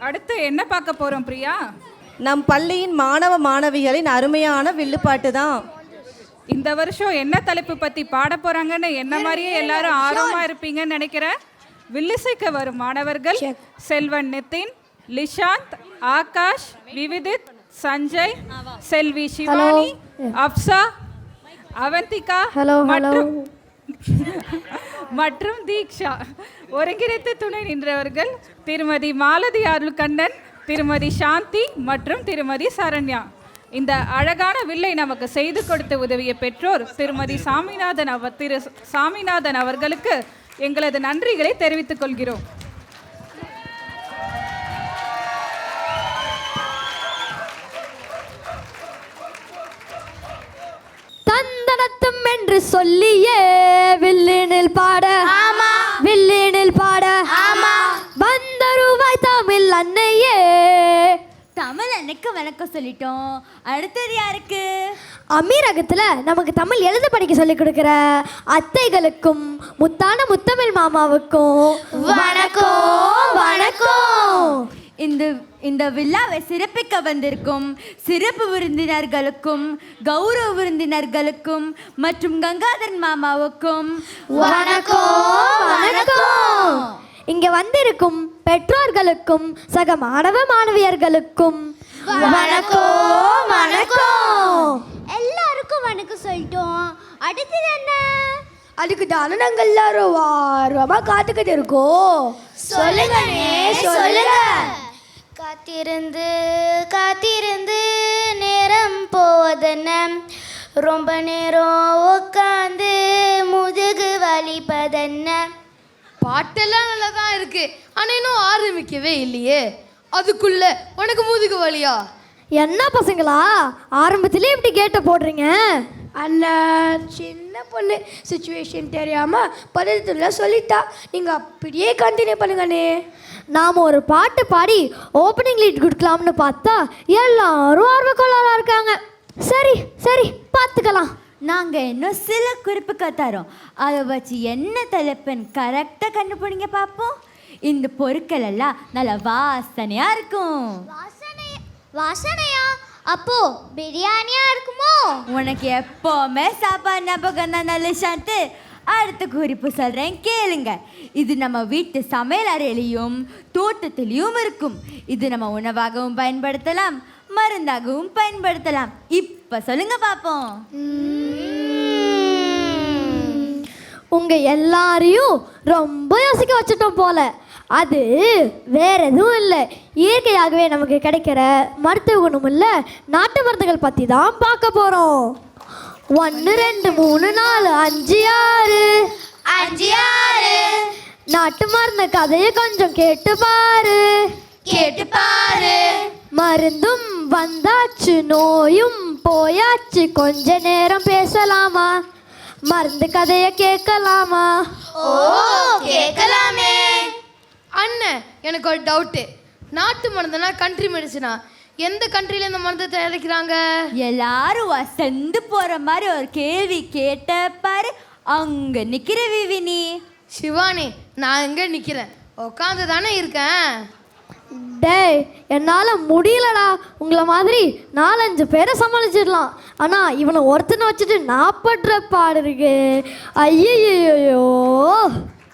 அடுத்து என்ன பார்க்க போறோம் பிரியா? நம் பள்ளியின் மாணவ மாணவிகளின் அருமையான வில்லுப்பாட்டு தான். இந்த வருஷம் என்ன தலைப்பு பத்தி பாட போறாங்கன்னு என்ன மாதிரியே எல்லாரும் ஆர்வமா இருப்பீங்கன்னு நினைக்கிறேன் வில்லிசைக்க வரும் மாணவர்கள் செல்வன் நிதின் லிஷாந்த் ஆகாஷ் விவிதித் சஞ்சய் செல்வி சிவானி அப்சா அவந்திகா மற்றும் மற்றும் தீக்ஷா. ஒருங்கிணைத்து துணை நின்றவர்கள் திருமதி மாலதி அருள்கண்ணன் திருமதி சாந்தி மற்றும் திருமதி சரண்யா. இந்த அழகான வில்லை நமக்கு செய்து கொடுத்து உதவிய பெற்றோர் திருமதி சாமிநாதன் அவ திரு சாமிநாதன் அவர்களுக்கு எங்களது நன்றிகளை தெரிவித்துக் கொள்கிறோம் தந்தனத்தும் என்று சொல்லியே வில்லினில் பாட. ஆமா. வில்லினில் பாட. ஆமா. வந்த ரூபாய் தமிழ் அன்னையே. தமிழ் அன்னைக்கு வணக்கம் சொல்லிட்டோம். அடுத்தது யாருக்கு? அமீரகத்துல நமக்கு தமிழ் எழுத படிக்க சொல்லி கொடுக்கிற அத்தைகளுக்கும் முத்தான முத்தமிழ் மாமாவுக்கும் வணக்கம் வணக்கம். இந்த இந்த விழாவை சிறப்பிக்க வந்திருக்கும் சிறப்பு விருந்தினர்களுக்கும் கௌரவ விருந்தினர்களுக்கும் மற்றும் கங்காதரன் மாமாவுக்கும் வணக்கம் வணக்கம். இங்க வந்திருக்கும் பெற்றோர்களுக்கும் சக மாணவ மாணவியர்களுக்கும் வணக்கம் வணக்கம். எல்லாருக்கும் வணக்கம் சொல்லிட்டோம். அடுத்தது என்ன? அதுக்கு தானே நாங்கள் எல்லாரும் ஆர்வமா காத்துக்கிட்டு இருக்கோம். சொல்லுங்க. சொல்லுங்க. காத்திருந்து காத்திருந்து நேரம் போவதென்ன? ரொம்ப நேரம் உட்காந்து முதுகு வலிப்பதென்ன? பாட்டெல்லாம் நல்லா தான் இருக்கு. ஆனா இன்னும் ஆரம்பிக்கவே இல்லையே. அதுக்குள்ள உனக்கு முதுகு வலியா? என்ன பசங்களா? ஆரம்பத்திலே இப்படி கேட்ட போடுறீங்க? அண்ணா சின்ன பொண்ணு சுச்சுவேஷன் தெரியாம பதத்துல சொல்லிட்டா. நீங்க அப்படியே கண்டினியூ பண்ணுங்கண்ணே. நாம் ஒரு பாட்டு பாடி ஓப்பனிங் லீட் கொடுக்கலாம்னு பார்த்தா எல்லாரும் ஆர்வக்கோளாரா இருக்காங்க. சரி சரி பார்த்துக்கலாம். நாங்க இன்னும் சில குறிப்புகள் தரோம். அதை வச்சு என்ன தலைப்புன்னு கரெக்டாக கண்டுபிடிங்க பார்ப்போம். இந்த பொருட்கள் எல்லாம் நல்ல வாசனையா இருக்கும். வாசனை வாசனையா? அப்போ பிரியாணியா இருக்குமோ? உனக்கு எப்போவுமே சாப்பாடு ஞாபகம் தான் நல்ல சாந்து அடுத்த குறிப்பு சொல்கிறேன் கேளுங்க. இது நம்ம வீட்டு சமையல் அறையிலையும் தோட்டத்திலையும் இருக்கும். இது நம்ம உணவாகவும் பயன்படுத்தலாம் மருந்தாகவும் பயன்படுத்தலாம். இப்போ சொல்லுங்க பார்ப்போம் உங்க எல்லாரையும் ரொம்ப யோசிக்க வச்சுட்டோம் போல. அது வேற எதுவும் இல்லை. இயற்கையாகவே நமக்கு கிடைக்கிற மருத்துவ குணமுள்ள நாட்டு மருந்துகள் பற்றி தான் பார்க்க போகிறோம் ஒன்று ரெண்டு மூணு நாலு அஞ்சு ஆறு. அஞ்சு ஆறு. நாட்டு மருந்து கதையை கொஞ்சம் கேட்டு பாரு. கேட்டு பாரு. மருந்தும் வந்தாச்சு நோயும் போயாச்சு. கொஞ்ச நேரம் பேசலாமா? மருந்து கதையை கேட்கலாமா? ஓ கேட்கலாமே. அண்ணன் எனக்கு ஒரு டவுட்டு நாட்டு மருந்துனா கண்ட்ரி மெடிசனா எந்த கண்ட்ரில இந்த மருந்தை தயாரிக்கிறாங்க? எல்லாரும் வசந்து போற மாதிரி ஒரு கேள்வி கேட்ட பாரு அங்க நிக்கிற விவினி. சிவானி நான் எங்க நிக்கிறேன். உட்காந்து தானே இருக்கேன். டேய் என்னால் முடியலடா. உங்களை மாதிரி நாலஞ்சு பேரை சமாளிச்சிடலாம். ஆனால் இவனை ஒருத்தனை வச்சுட்டு நாற்பட்ற பாடு இருக்கு. ஐயோ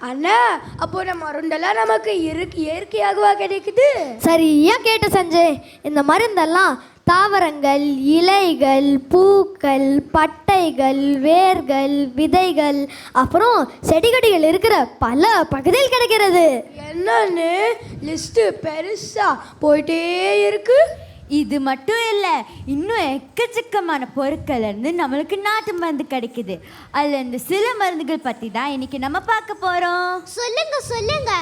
அண்ணா அப்போ நம்ம மருந்தெல்லாம் நமக்கு இருக்கு இயற்கையாகவா கிடைக்குது? சரியா கேட்ட சஞ்சய். இந்த மருந்தெல்லாம் தாவரங்கள் இலைகள் பூக்கள் பட்டைகள் வேர்கள் விதைகள் அப்புறம் செடிகொடிகள் இருக்கிற பல பகுதியில் கிடைக்கிறது. என்னன்னு லிஸ்ட் பெருசா போயிட்டே இருக்கு. இது மட்டும் இல்லை இன்னும் எக்கச்சக்கமான பொருட்கள் இருந்து நம்மளுக்கு நாட்டு மருந்து கிடைக்குது. அதில் இந்த சில மருந்துகள் பற்றி தான் இன்னைக்கு நம்ம பார்க்க போகிறோம் சொல்லுங்க சொல்லுங்க.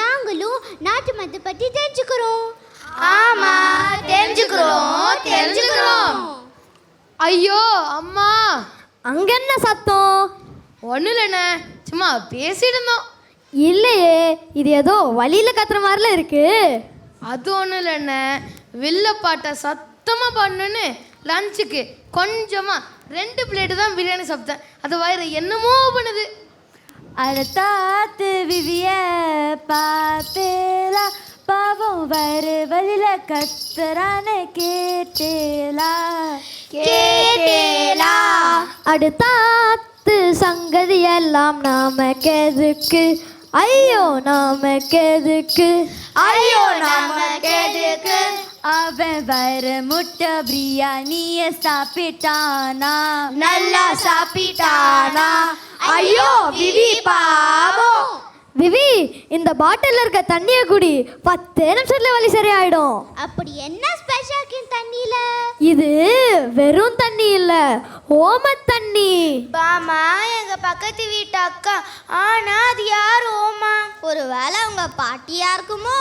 நாங்களும் நாட்டு மருந்து பத்தி தெரிஞ்சுக்கிறோம். ஆமா தெரிஞ்சுக்கிறோம் தெரிஞ்சுக்கிறோம். ஐயோ அம்மா. அங்க என்ன சத்தம்? ஒன்றும் இல்லைண்ணே சும்மா பேசிட்டு இருந்தோம் இல்லையே இது ஏதோ வழியில கத்துற மாதிரில இருக்கு. அது ஒன்றும் இல்லைண்ணே. வில்லப்பாட்டை சத்தமாக பாடணுன்னு லஞ்சுக்கு கொஞ்சமாக ரெண்டு பிளேட்டு தான் பிரியாணி சாப்பிட்டேன் அது வயிறு என்னமோ பண்ணுது. அதை தாத்து விவிய பார்த்தேலா. பாவம் வர வழியில கத்துறான கேட்டேலா. கேட்டேலா. அடுத்தாத்து சங்கதி எல்லாம் நாமக்கு எதுக்கு ஐயோ நாமக்கு எதுக்கு ஐயோ நாமக்கு எதுக்கு அவன் வர முட்டை பிரியாணிய சாப்பிட்டானா? நல்லா சாப்பிட்டானா? ஐயோ விவி பாவம் விவி இந்த பாட்டில்ல இருக்க தண்ணிய குடி. பத்து நிமிஷத்துல வலி சரியாயிடும். அப்படி என்ன ஸ்பெஷல் தண்ணியில? இது வெறும் தண்ணி இல்ல ஓம தண்ணி. பாமா எங்க பக்கத்து வீட்டு அக்கா. ஆனா அது யார் ஓமா? ஒருவேளை உங்க பாட்டியா இருக்குமோ?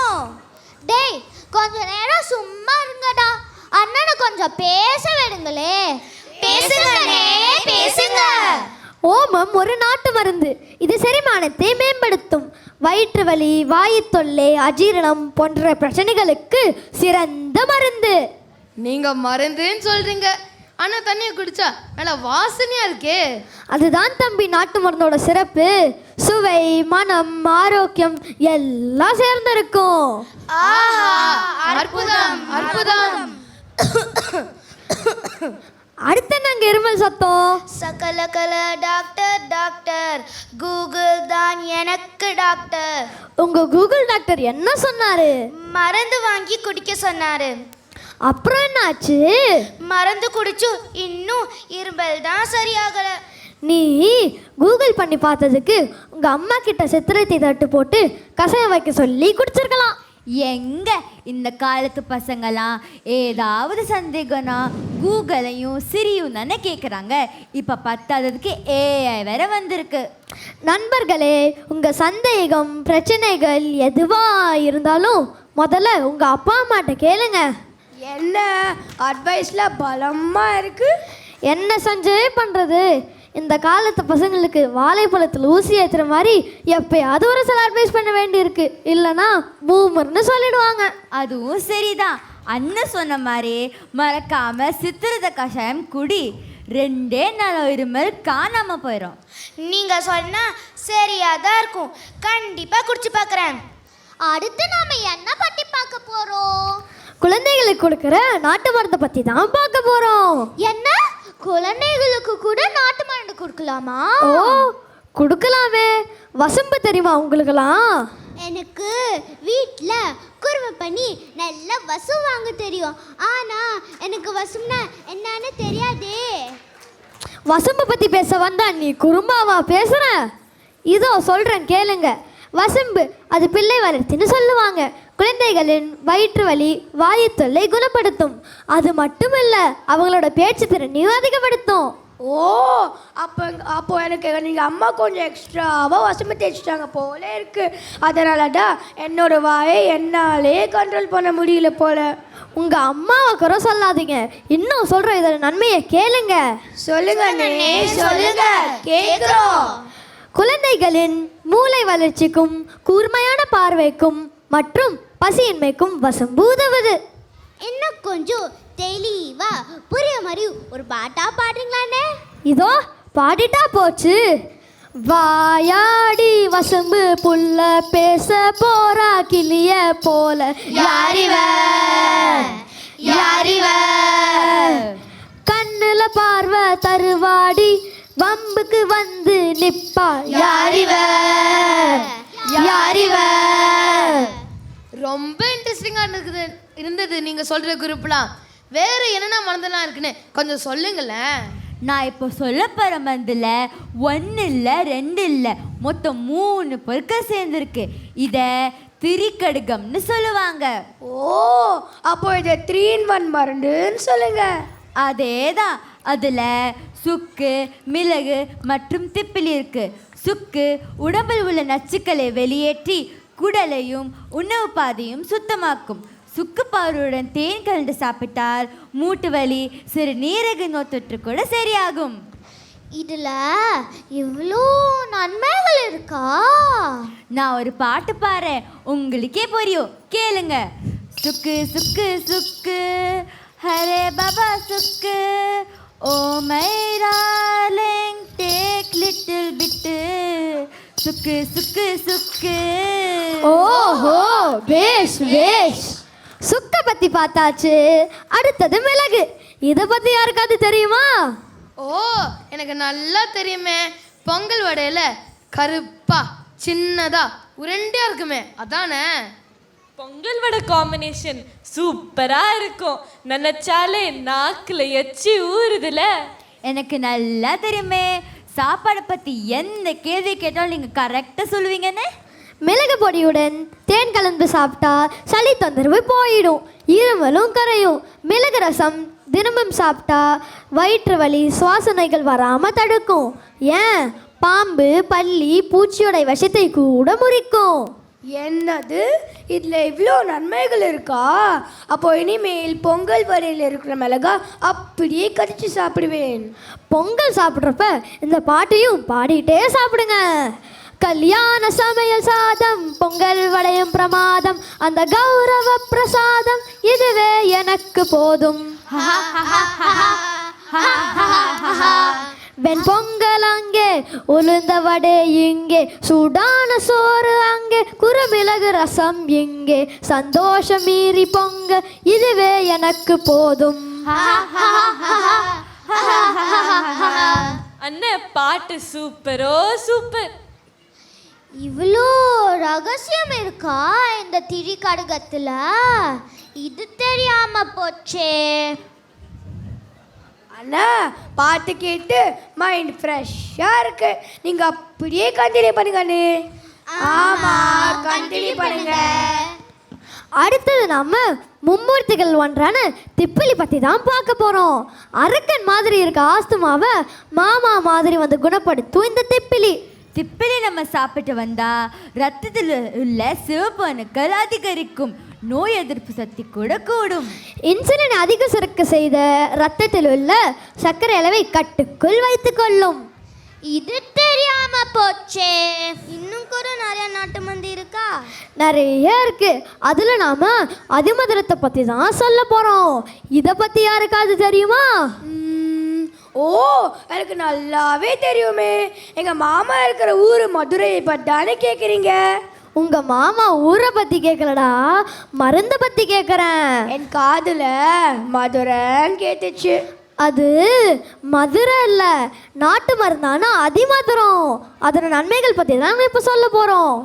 டேய் கொஞ்ச நேரம் சும்மா இருங்கடா. அண்ணனை கொஞ்சம் பேச விடுங்களே. பேசுங்கனே பேசுங்க. ஓமம் ஒரு நாட்டு மருந்து. இது செரிமானத்தை மேம்படுத்தும். வயிற்று வலி வாயு தொல்லை அஜீரணம் போன்ற பிரச்சனைகளுக்கு சிறந்த மருந்து. நீங்க மருந்துன்னு சொல்றீங்க. ஆனா தண்ணியை குடிச்சா நல்லா வாசனையா இருக்கே. அதுதான் தம்பி நாட்டு மருந்தோட சிறப்பு. சுவை மனம் ஆரோக்கியம் எல்லாம் சேர்ந்திருக்கும். அற்புதம் அற்புதம். அடுத்து நாங்க இருமல் சத்தம்? சகல கல டாக்டர் டாக்டர். கூகுள் தான் எனக்கு டாக்டர். உங்க கூகுள் டாக்டர் என்ன சொன்னாரு? மருந்து வாங்கி குடிக்க சொன்னாரு. அப்புறம் என்னாச்சு? மருந்து குடிச்சும் இன்னும் இரும்பல் தான் சரியாகல. நீ கூகுள் பண்ணி பார்த்ததுக்கு உங்க அம்மா கிட்ட சித்திரத்தை தட்டு போட்டு கஷாயம் வைக்க சொல்லி குடிச்சிருக்கலாம். எங்க இந்த காலத்து பசங்களாம் ஏதாவது சந்தேகம்னா கூகுளையும் சிரியும் தானே கேட்குறாங்க இப்போ பத்தாததுக்கு ஏஐ வேற வந்திருக்கு. நண்பர்களே உங்க சந்தேகம் பிரச்சனைகள் எதுவா இருந்தாலும் முதல்ல உங்க அப்பா அம்மாட்ட கேளுங்க. என்ன அட்வைஸ்ல பலமா இருக்கு? என்ன சஞ்சய் பண்றது? இந்த காலத்து பசங்களுக்கு வாழைப்பழத்தில் ஊசி ஏத்துற மாதிரி எப்பயாவது ஒரு சில அட்வைஸ் பண்ண வேண்டியிருக்கு. இல்லைன்னா பூமர்னு சொல்லிடுவாங்க. அதுவும் சரிதான். அண்ணன் சொன்ன மாதிரி மறக்காம சித்திரத கஷாயம் குடி. ரெண்டே நாள் இருமல் காணாம போயிடும் நீங்க சொன்னா சரியா தான் இருக்கும். கண்டிப்பா குடிச்சு பார்க்கறேன் அடுத்து நாம என்ன பத்தி பார்க்க போறோம்? குழந்தைகளுக்கு கொடுக்குற நாட்டு மருந்தை பற்றி தான் பார்க்க போகிறோம் என்ன? குழந்தைகளுக்கு கூட நாட்டு மருந்து கொடுக்கலாமா? ஓ கொடுக்கலாமே. வசம்பு தெரியுமா உங்களுக்கெல்லாம்? எனக்கு வீட்டில் குருவை பண்ணி நல்லா வசம் வாங்க தெரியும். ஆனா எனக்கு வசம்னா என்னன்னு தெரியாதே. வசம்பு பற்றி பேச வந்தா நீ குறும்பாவா பேசுற? இதோ சொல்கிறேன் கேளுங்க. வசம்பு அது பிள்ளை வளர்ச்சின்னு சொல்லுவாங்க. குழந்தைகளின் வயிற்று வலி வாயு தொல்லை குணப்படுத்தும். அது மட்டும் இல்லை அவங்களோட பேச்சு திறனையும் அதிகப்படுத்தும். ஓ அப்போ அப்போ எனக்கு நீங்கள் அம்மா கொஞ்சம் எக்ஸ்ட்ராவாக வசமி தேய்ச்சிட்டாங்க போல இருக்கு. அதனால தான் என்னோட வாயை என்னாலே கண்ட்ரோல் பண்ண முடியல போல. உங்க அம்மாவை குறை சொல்லாதீங்க. இன்னும் சொல்ற இதோட நன்மையை கேளுங்க. சொல்லுங்க அண்ணே, சொல்லுங்க. கேக்குறோம். குழந்தைகளின் மூளை வளர்ச்சிக்கும் கூர்மையான பார்வைக்கும் மற்றும் பசியின்மைக்கும் வசம்பு உதவுது இன்னும் கொஞ்சம் தெளிவா புரிய மாதிரி ஒரு பாட்டா பாடுறீங்களாண்ணே இதோ பாடிட்டா போச்சு. வாயாடி வசம்பு புள்ள பேச போறா கிளிய போல. யாரிவ? யாரிவ? கண்ணுல பார்வை தருவாடி வம்புக்கு வந்து நிப்பா யாரிவ? யாரிவ? ரொம்ப இன்ட்ரெஸ்டிங்கா இருக்குது இருந்தது நீங்க சொல்ற குரூப்லாம் வேற என்னென்ன மருந்தெல்லாம் இருக்குன்னு கொஞ்சம் சொல்லுங்களேன். நான் இப்போ சொல்ல போகிற மருந்துல ஒன்று இல்லை ரெண்டு இல்லை மொத்தம் மூணு பொருட்கள் சேர்ந்துருக்கு. இதை திரிக்கடுகம்னு சொல்லுவாங்க. ஓ அப்போ இது த்ரீ இன் ஒன் மருந்துன்னு சொல்லுங்க. அதே தான் அதில் சுக்கு மிளகு மற்றும் திப்பிலி இருக்கு. சுக்கு உடம்பில் உள்ள நச்சுக்களை வெளியேற்றி குடலையும் உணவு பாதையும் சுத்தமாக்கும். சுக்கு பவுடருடன் தேன் கலந்து சாப்பிட்டால் மூட்டு வலி சிறு நீரக நோய் தொற்று கூட சரியாகும். இதுல இவ்வளோ நன்மைகள் இருக்கா? நான் ஒரு பாட்டு பாடுறேன். உங்களுக்கே புரியும். கேளுங்க. சுக்கு சுக்கு சுக்கு. ஹரே பாபா சுக்கு. ஓ my darling take little bit. சுக்கு சுக்கு சுக்கு. ஓஹோ பேஷ் பேஷ் சுக்க பத்தி பார்த்தாச்சு. அடுத்தது மிளகு. இதை பத்தி யாருக்காவது தெரியுமா? ஓ எனக்கு நல்லா தெரியுமே. பொங்கல் வடையில கருப்பா சின்னதா உருண்டையா இருக்குமே. அதானே? பொங்கல் வடை காம்பினேஷன் சூப்பரா இருக்கும். நினைச்சாலே நாக்குல எச்சி ஊறுதுல. எனக்கு நல்லா தெரியுமே. சாப்பாடை பற்றி எந்த கேள்வி கேட்டாலும் நீங்கள் கரெக்டாக சொல்லுவீங்கன்னு மிளகு பொடியுடன் தேன் கலந்து சாப்பிட்டா சளி தொந்தரவு போயிடும் இருமலும் கரையும் மிளகு ரசம் தினமும் சாப்பிட்டா வயிற்று வலி சுவாசனைகள் வராமல் தடுக்கும். ஏன்? பாம்பு பல்லி பூச்சியோட விஷத்தை கூட முறிக்கும். என்னது? இதில் இவ்வளோ நன்மைகள் இருக்கா? அப்போ இனிமேல் பொங்கல் வரையில் இருக்கிற மிளகா அப்படியே கடிச்சு சாப்பிடுவேன். பொங்கல் சாப்பிட்றப்ப இந்த பாட்டையும் பாடிட்டே சாப்பிடுங்க. கல்யாண சமையல் சாதம் பொங்கல் வளையும் பிரமாதம் அந்த கௌரவ பிரசாதம் இதுவே எனக்கு போதும். வெண் பொங்கல் அங்கே உளுந்த வடை இங்கே சூடான சோறு அங்கே குறுமிளகு ரசம் இங்கே சந்தோஷம் மீறி பொங்க இதுவே எனக்கு போதும் அண்ணன் பாட்டு சூப்பரோ சூப்பர் இவ்வளோ ரகசியம் இருக்கா இந்த திரி கடுகத்தில் இது தெரியாம போச்சே அண்ணா பாட்டு கேட்டு மைண்ட் ஃப்ரெஷ்ஷாக இருக்கு. நீங்கள் அப்படியே கண்டினியூ பண்ணுங்க அண்ணே. ஆமாம் கண்டினியூ பண்ணுங்க. அடுத்தது நாம மும்மூர்த்திகள் ஒன்றான திப்பிலி பற்றி தான் பார்க்க போகிறோம் அரக்கன் மாதிரி இருக்க ஆஸ்துமாவை மாமா மாதிரி வந்து குணப்படுத்தும் இந்த திப்பிலி. திப்பிலி நம்ம சாப்பிட்டு வந்தா ரத்தத்தில் உள்ள சிவப்பு அணுக்கள் அதிகரிக்கும். நோய் எதிர்ப்பு சக்தி கூட கூடும். இன்சுலின் அதிக சுரக்க செய்த ரத்தத்தில் உள்ள சர்க்கரை அளவை கட்டுக்குள் வைத்துக்கொள்ளும். இது தெரியாம போச்சே. இன்னும் கூட நிறைய நாட்டு மந்தி இருக்கா? நிறைய இருக்கு. அதுல நாம அதிமதுரத்தை பத்தி தான் சொல்ல போறோம். இத பத்தி யாருக்காவது தெரியுமா? ஓ எனக்கு நல்லாவே தெரியுமே. எங்கள் மாமா இருக்கிற ஊர் மதுரையை பட்டானே கேட்குறீங்க உங்க மாமா ஊரை பத்தி கேட்கலடா மருந்த பத்தி கேட்கறேன் என் காதுல மதுரைன்னு கேட்டுச்சு. அது மதுரை இல்ல நாட்டு மருந்தானா அதிமதுரம்? அதோட நன்மைகள் பத்தி தான் நம்ம இப்ப சொல்ல போறோம்.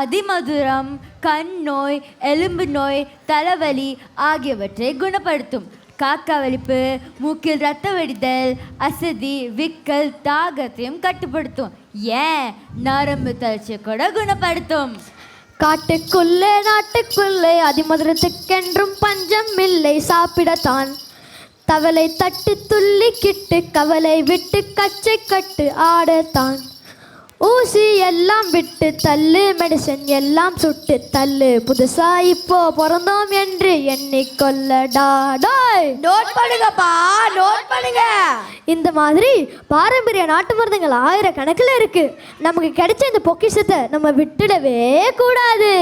அதிமதுரம் கண் நோய் எலும்பு நோய் தலைவலி ஆகியவற்றை குணப்படுத்தும். காக்கா வலிப்பு மூக்கில் ரத்த வெடிதல் அசதி விக்கல் தாகத்தையும் கட்டுப்படுத்தும். ஏன்? நரம்பு தளர்ச்சி கூட குணப்படுத்தும். காட்டுக்குள்ளே நாட்டுக்குள்ளே அதிமதுரத்துக்கென்றும் பஞ்சம் இல்லை சாப்பிடத்தான். தவளை தட்டு துள்ளி கிட்டு கவலை விட்டு கச்சை கட்டு ஆடத்தான். ஊசி எல்லாம் விட்டு தள்ளு மெடிசன் எல்லாம் சுட்டு தள்ளு. புதுசா இப்போ பிறந்தோம் என்று எண்ணிக்கொள்ளடா டோய் நோட் பண்ணுங்கப்பா நோட் பண்ணுங்க. இந்த மாதிரி பாரம்பரிய நாட்டு மருந்துகள் ஆயிரக்கணக்கில் இருக்கு. நமக்கு கிடைச்ச இந்த பொக்கிஷத்தை நம்ம விட்டுடவே கூடாது.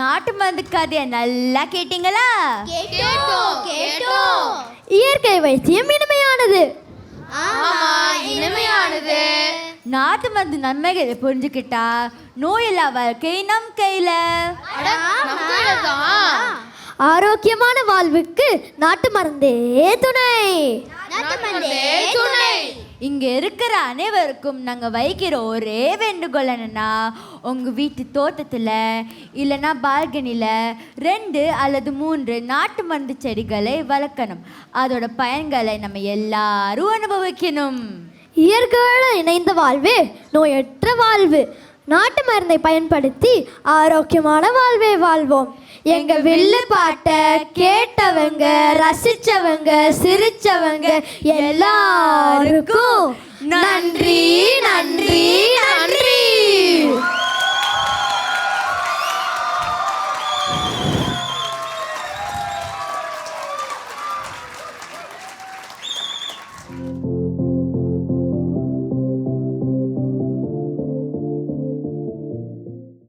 நாட்டு மருந்து கதையை நல்லா கேட்டீங்களா? கேட்டோம் கேட்டோம். இயற்கை வைத்தியம் இனிமையானது. இனிமையானது. நாட்டு மருந்து நன்மைகளை புரிஞ்சுக்கிட்டா நோயில்லா வாழ்க்கை நம் கையில. ஆரோக்கியமான வாழ்வுக்கு நாட்டு மருந்தே துணை. துணை. இங்கே இருக்கிற அனைவருக்கும் நாங்கள் வைக்கிற ஒரே வேண்டுகோள் என்னன்னா உங்கள் வீட்டு தோட்டத்தில் இல்லைன்னா பால்கனியில் ரெண்டு அல்லது மூன்று நாட்டு மருந்து செடிகளை வளர்க்கணும். அதோட பயன்களை நம்ம எல்லாரும் அனுபவிக்கணும். இயற்கையோடு இணைந்த வாழ்வே நோயற்ற வாழ்வு. நாட்டு மருந்தை பயன்படுத்தி ஆரோக்கியமான வாழ்வை வாழ்வோம். எங்க வில்லு பாட்ட கேட்டவங்க ரசிச்சவங்க சிரிச்சவங்க எல்லாருக்கும் நன்றி நன்றி நன்றி.